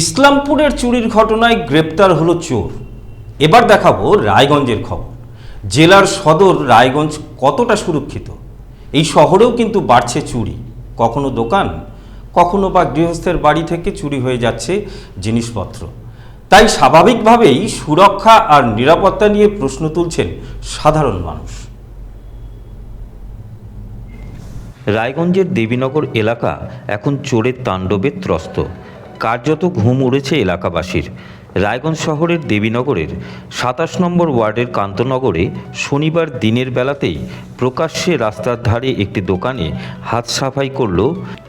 ইসলামপুরের চুরির ঘটনায় গ্রেপ্তার হলো চোর। এবার দেখাবো রায়গঞ্জের খবর। জেলার সদর রায়গঞ্জ কতটা সুরক্ষিত? এই শহরেও কিন্তু বাড়ছে চুরি। কখনো দোকান, কখনো বা গৃহস্থের বাড়ি থেকে চুরি হয়ে যাচ্ছে জিনিসপত্র। তাই স্বাভাবিকভাবেই সুরক্ষা আর নিরাপত্তা নিয়ে প্রশ্ন তুলছেন সাধারণ মানুষ। রায়গঞ্জের দেবীনগর এলাকা এখন চোরের তাণ্ডবে ত্রস্ত। কার্যত ঘুম উড়েছে এলাকাবাসীর। রায়গঞ্জ শহরের দেবীনগরের সাতাশ নম্বর ওয়ার্ডের কান্তনগরে শনিবার দিনের বেলাতেই প্রকাশ্যে রাস্তার ধারে একটি দোকানে হাত সাফাই করল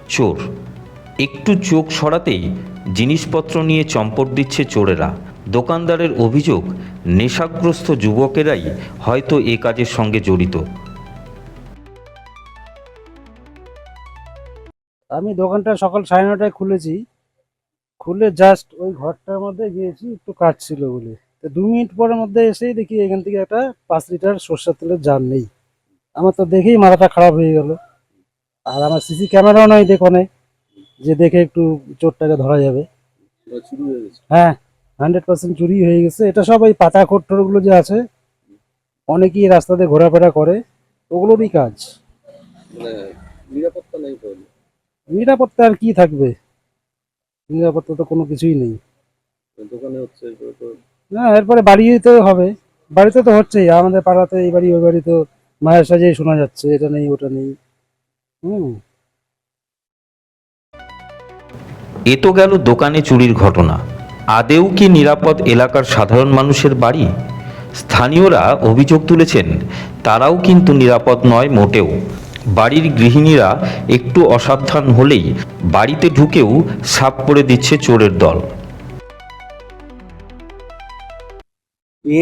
চোর। একটু চোখ সরাতেই জিনিসপত্র নিয়ে চম্পট দিচ্ছে চোরেরা। দোকানদারের অভিযোগ, নেশাগ্রস্ত যুবকেরাই হয়তো এ কাজের সঙ্গে জড়িত। আমি দোকানটা সকাল সাড়ে নটায় খুলেছি। খুলে জাস্ট ওই ঘরটার মধ্যে গিয়েছি একটু কাজ ছিল বলে। তো দু মিনিট পরের মধ্যে এসেই দেখি এখান থেকে একটা পাঁচ লিটার সর্ষের তেলের জার নেই। আমার তো দেখেই মাথাটা খারাপ হয়ে গেল। আর আমার সিসি ক্যামেরাও নয় দেখনে যে দেখে একটু চোরটাকে ধরা যাবে। হ্যাঁ হান্ড্রেড পার্সেন্ট চুরি হয়ে গেছে। এটা সব ওই পাতা কোট্টরগুলো যে আছে অনেকেই রাস্তাতে ঘোরাফেরা করে ওগুলোরই কাজ। মানে নিরাপত্তা নেই নিরাপত্তা আর কি থাকবে? নিরাপত্তা তো কোনো কিছুই নেই। দোকানে হচ্ছে না এরপরে বাড়িতে হবে। বাড়িতে তো হচ্ছেই আমাদের পাড়াতে এই বাড়ি ওই বাড়ি তো মায়ের সাজেই শোনা যাচ্ছে এটা নেই ওটা নেই। হুম। এ তো গেল দোকানে চুরির ঘটনা। আদেও কি নিরাপদ এলাকার সাধারণ মানুষের বাড়ি? স্থানীয়রা অভিযোগ তুলেছেন তারাও কিন্তু নিরাপদ নয় মোটেও। বাড়ির গৃহিণীরা একটু অসাবধান হলেই বাড়িতে ঢুকেও সাপ করে দিচ্ছে চোরের দল।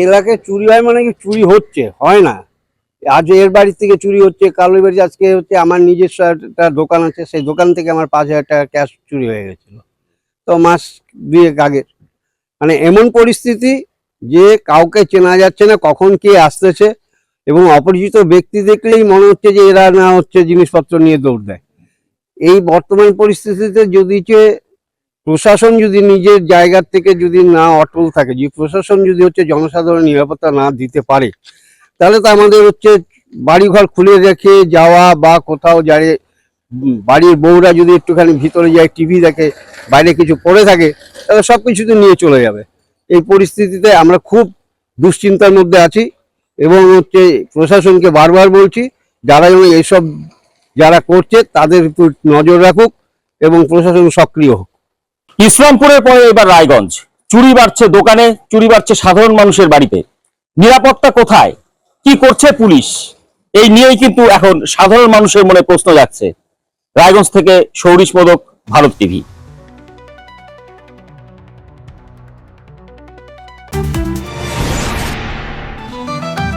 এলাকায় চুরি হয় মানে কি? চুরি হচ্ছে, হয় না। আজ এর বাড়ি থেকে চুরি হচ্ছে, কালোর বাড়ি আজকে হচ্ছে আমার নিজস্ব একটা দোকান আছে, সেই দোকান থেকে আমার পাঁচ হাজার টাকা ক্যাশ চুরি হয়ে গেছিল। তো মাস দুয়েক আগের। মানে এমন পরিস্থিতি যে কাউকে চেনা যাচ্ছে না কখন কে আসতেছে এবং অপরিচিত ব্যক্তি দেখলেই মনে হচ্ছে যে এরা না হচ্ছে জিনিসপত্র নিয়ে দৌড় দেয়। এই বর্তমান পরিস্থিতিতে যদি যে প্রশাসন যদি নিজের জায়গার থেকে যদি না অটল থাকে যে প্রশাসন যদি হচ্ছে জনসাধারণ নিরাপত্তা না দিতে পারে, তাহলে তো আমাদের হচ্ছে বাড়িঘর খুলে রেখে যাওয়া বা কোথাও যায় বাড়ির বউরা যদি একটুখানি ভিতরে যায়, টিভি দেখে, বাইরে কিছু পড়ে থাকে, তাহলে সব কিছু তো নিয়ে চলে যাবে। এই পরিস্থিতিতে আমরা খুব দুশ্চিন্তার মধ্যে আছি। এবং হচ্ছে প্রশাসনকে বারবার বলছি, যারা যেন এইসব যারা করছে, তাদের উপর নজর রাখুক এবং প্রশাসন সক্রিয় হোক। ইসলামপুরের পরে এবার রায়গঞ্জ। চুরি বাড়ছে দোকানে, চুরি বাড়ছে সাধারণ মানুষের বাড়িতে। নিরাপত্তা কোথায়? কি করছে পুলিশ? এই নিয়েই কিন্তু এখন সাধারণ মানুষের মনে প্রশ্ন যাচ্ছে রায়গঞ্জ থেকে সৌরিশ মোদক, ভারত টিভি।